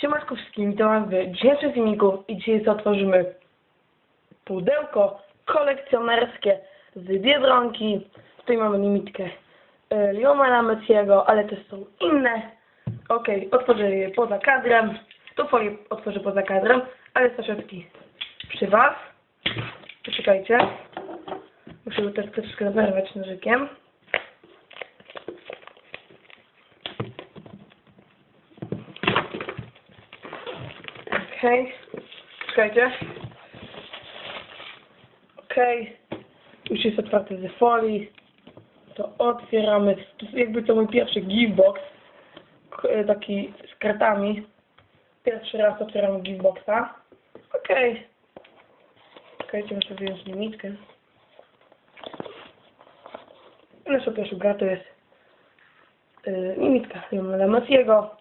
Siemanko wszystkim, witam w dzisiejszym i dzisiaj otworzymy pudełko kolekcjonerskie z Biedronki. Tutaj mamy limitkę e, Liomana Messiego, ale też są inne. Okej, otworzę je poza kadrem. Tu folię otworzę poza kadrem, ale saszetki przy was. Poczekajcie. Muszę go też troszeczkę zerwać nożykiem. Okej. Czekajcie. Okej. Już jest otwarty ze folii. To otwieramy. To jest jakby to mój pierwszy giftbox. E, Taki z kartami. Pierwszy raz otwieram giftboxa. Okej. Czekajcie, muszę wyjąć limitkę. Nasza pierwsza gra to jest yy, limitka Lionela Messiego.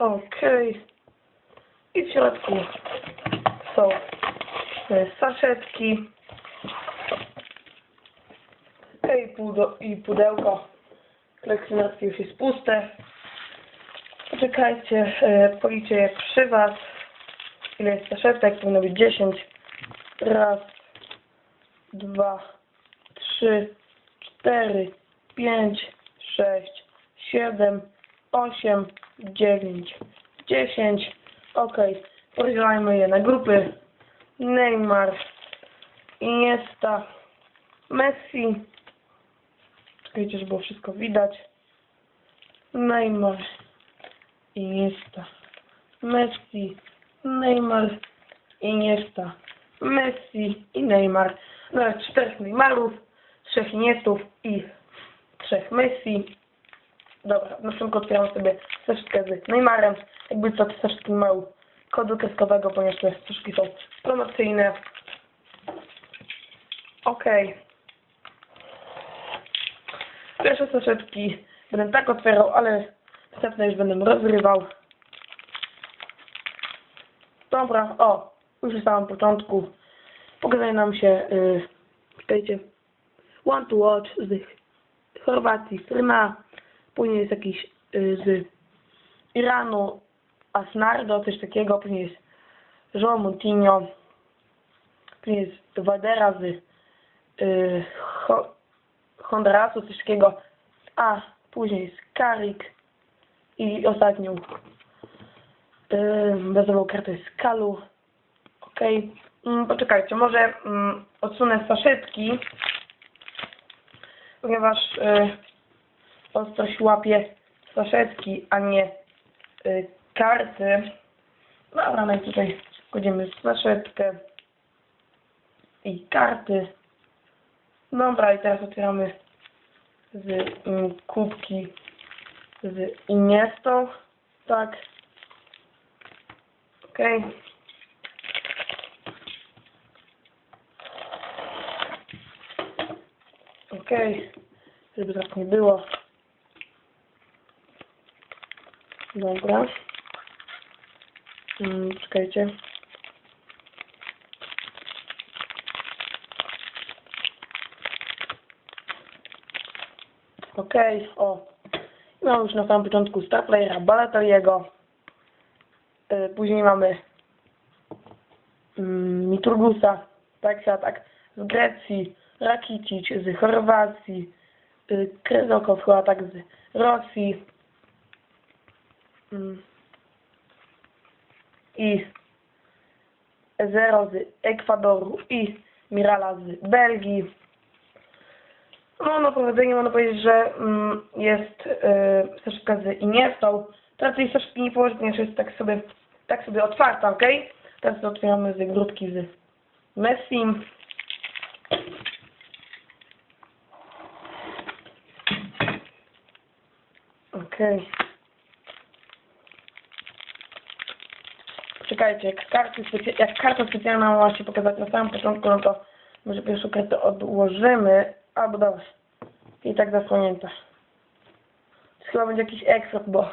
Okej. I w środku są e, saszetki. Okej, pudo, i pudełko kolekcjonerskie już jest puste. Poczekajcie, e, policzę je przy Was. Ile jest saszetek? Powinno być 10. Raz, dwa, trzy, cztery, pięć, sześć, siedem, osiem, dziewięć, dziesięć. Ok, podzielajmy je na grupy. Neymar, Iniesta, Messi. Czekajcie, żeby było wszystko widać. Neymar, Iniesta, Messi, Neymar, Iniesta, Messi i Neymar. Nawet czterech Neymarów, trzech Iniestów i trzech Messi. Dobra, na początku otwieram sobie saszetkę z Neymarem. Jakby co, te saszetki mają kodu kreskowego, ponieważ te saszetki są promocyjne. Okej. Pierwsze saszetki będę tak otwierał, ale następne już będę rozrywał. Dobra, o, już na samym początku pokazuje nam się, yy, czekajcie, One to Watch z Chorwacji, Strna, później jest jakiś y, z Iranu Asnardo, coś takiego, później jest João Montinho, później jest Wadera z y, Ho Hondurasu, coś takiego, a później jest Karik i ostatnią y, bezową kartę jest Kalu. Okej, mm, poczekajcie, może mm, odsunę saszetki, ponieważ ostrość łapie saszetki, a nie y, karty. Dobra, no i tutaj kładziemy saszetkę i karty. Dobra, i teraz otwieramy z mm, kubki z Iniestą. Tak. Okej. Okej. Żeby tak nie było. Dobra. Mm, czekajcie. Okej, o. Mamy już na samym początku Starplayera Balataliego. Yy, później mamy mm, Miturgusa, tak, tak, z Grecji, Rakitic z Chorwacji, yy, Kryzokow chyba tak z Rosji. I Zero z Ekwadoru i Mirala z Belgii. No, na prowadzeniu można powiedzieć, że mm, jest yy, saszka z Iniestą. Teraz tej saszki nie położę, ponieważ jest tak sobie, tak sobie otwarta, ok? Teraz otwieramy z grudki z Messim. Okej. Czekajcie, jak, karty specy- jak karta specjalna ma się pokazać na samym początku, no to może pierwszą kartę odłożymy, albo dobra. I tak zasłonięta. Chyba będzie jakiś ekspert, bo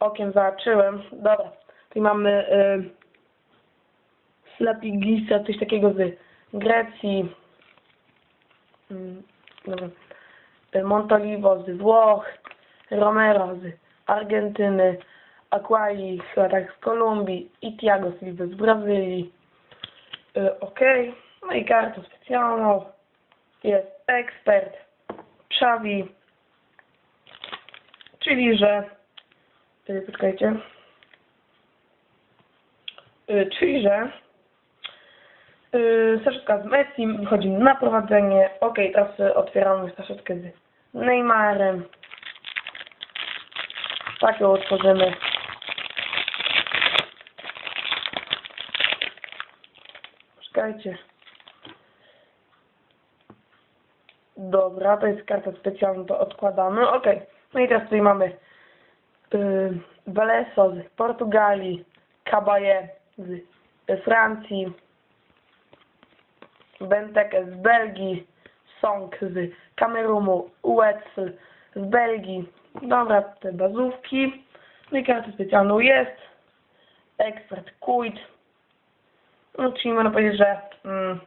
okiem zahaczyłem. Dobra, tutaj mamy y, Slapigisa, coś takiego z Grecji. Mm, dobra. Montolivo z Włoch, Romero z Argentyny, Chyba tak z Kolumbii i Thiago Silva z Brazylii. Y, ok, no i kartą specjalną jest ekspert Xavi, czyli że, y, poczekajcie, y, czyli że Yy, z Messi wychodzi na prowadzenie. Ok, teraz otwieramy saszetkę z Neymarem. Tak ją otworzymy. Czekajcie. Dobra, to jest karta specjalna, to odkładamy. Ok, no i teraz tutaj mamy yy, Veleso z Portugalii, Caballé z Francji, Benteke z Belgii, Song z Kamerunu, Uecl z Belgii. Dobra, te bazówki. No i kartą specjalną jest ekspert Kuit. No, czyli można powiedzieć, że mm,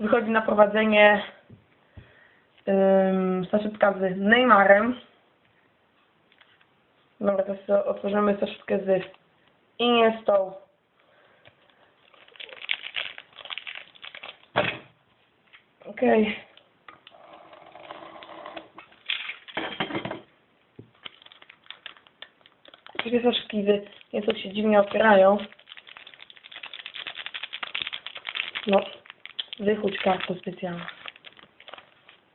wychodzi na prowadzenie um, z Neymarem. Dobra, teraz otworzymy saszetkę z Iniestą. Okej. Takie saszki nieco się dziwnie otwierają. No, wychódź kartę specjalną.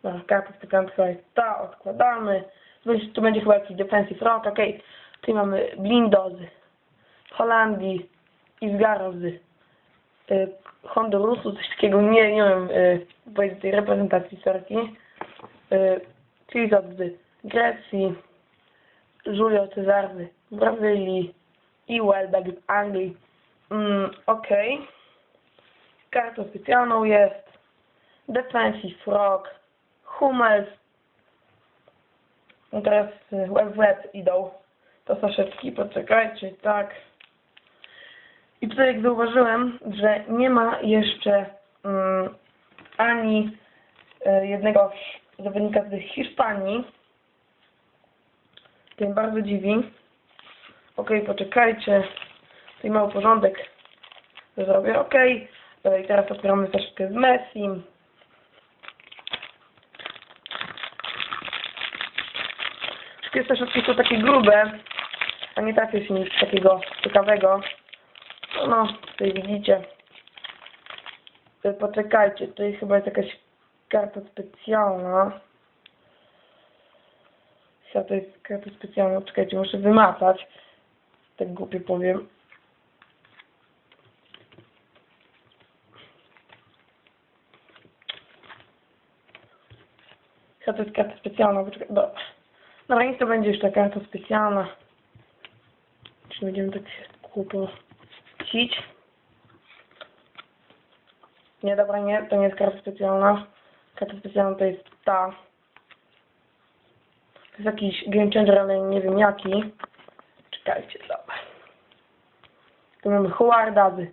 No, karta specjalna to jest ta, odkładamy. Tu będzie chyba jakiś defensive rock, okej. Tutaj mamy Blindozy, Holandii i Zgarozy y, Hondurusu, coś takiego, nie, nie wiem, y, powiedzieć tej reprezentacji sorki. Y, Cizot z Grecji, Julio Cezar z Brazylii i Welbeck z Anglii. Mm, Okej. Kartą specjalną jest Defensive Rock, Hummels. No teraz y, web w web idą. To saszetki, poczekajcie, tak. I tutaj jak zauważyłem, że nie ma jeszcze mm, ani e, jednego zawodnika z Hiszpanii. To mnie bardzo dziwi. Ok, poczekajcie. Tutaj mały porządek zrobię. Ok. E, I teraz otwieramy troszkę z Messi. Wszystkie saszetki są takie grube, a nie takie się nic takiego ciekawego. No, no, tutaj widzicie. Poczekajcie, tutaj chyba jest jakaś karta specjalna. Chyba to jest karta specjalna, czekajcie, muszę wymazać. Tak głupie powiem. To jest karta specjalna, poczekaj, dobra. Dobra, niech to będzie ta karta specjalna. Czy będziemy tak się kłócić? Nie, dobra, nie, to nie jest karta specjalna. Karta specjalna to jest ta. To jest jakiś game changer, ale nie wiem jaki. Czekajcie, dobra. Tu mamy Howarda z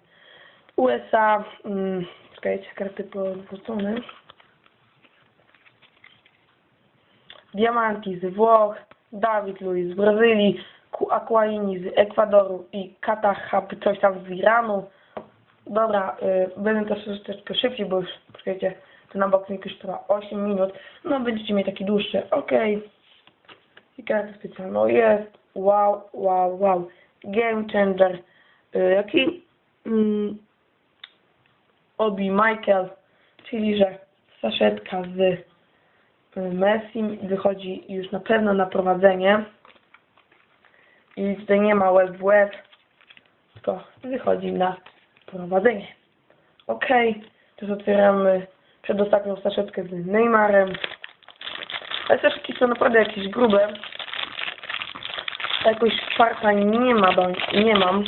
USA. Mm, czekajcie, karty podwrócone. Diamanti z Włoch, Dawid Luiz z Brazylii, Aquaini z Ekwadoru i Katahab coś tam z Iranu. Dobra, y, będę też troszeczkę szybciej, bo już, poczekajcie, ten unboxing już trwa 8 minut. No, będziecie mieli taki dłuższy. Okej. I karta specjalna jest. Wow, wow, wow. Game changer. Y, jaki? Mm, Obi Michael, czyli że saszetka z Messim wychodzi już na pewno na prowadzenie. I tutaj nie ma web w web, tylko wychodzi na prowadzenie. Ok, teraz otwieramy przedostatnią saszetkę z Neymarem. Ale saszetki są naprawdę jakieś grube. Jakoś farta nie ma, nie mam.